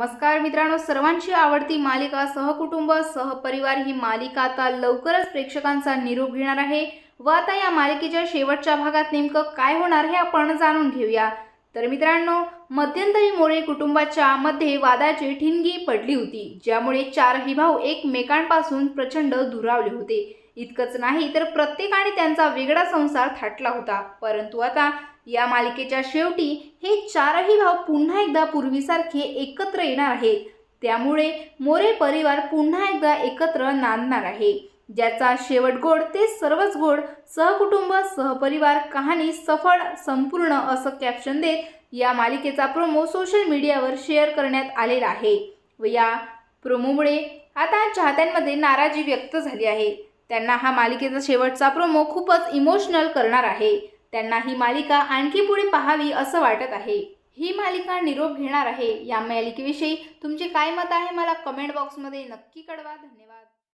नमस्कार मित्रांनो सर्वांची आवडती मालिका सहकुटुंब सहपरिवार ही मालिका आता लवकरच प्रेक्षकांचा निरोप घेणार आहे. व आता या मालिकेच्या शेवटच्या भागात नेमकं काय होणार हे आपण जाणून घेऊया. तर मित्रांनो मध्यंतरी मोरे कुटुंबाच्या मध्ये वादाची ठिणगी पडली होती ज्यामुळे चारही भाऊ एकमेकांपासून प्रचंड दुरावले होते. इतकंच नाही तर प्रत्येकाने त्यांचा वेगळा संसार थाटला होता. परंतु आता या मालिकेच्या शेवटी हे चारही भाव पुन्हा एकदा पूर्वीसारखे एकत्र येणार आहेत. त्यामुळे मोरे परिवार पुन्हा एकदा एकत्र नांदणार आहे. ज्याचा शेवट गोड ते सर्वच गोड सहकुटुंब सहपरिवार कहाणी सफळ संपूर्ण असं कॅप्शन देत या मालिकेचा प्रोमो सोशल मीडियावर शेअर करण्यात आलेला आहे. व या प्रोमोमुळे आता चाहत्यांमध्ये नाराजी व्यक्त झाली आहे. त्यांना हा मालिकेचा शेवटचा प्रोमो खूपच इमोशनल करणार आहे. त्यांना ही मालिका आणखी पुढे पाहावी असं वाटत आहे. ही मालिका निरोप घेणार आहे. या मालिकेविषयी तुमचे काय मत आहे? मला कमेंट बॉक्समध्ये नक्की कळवा. धन्यवाद.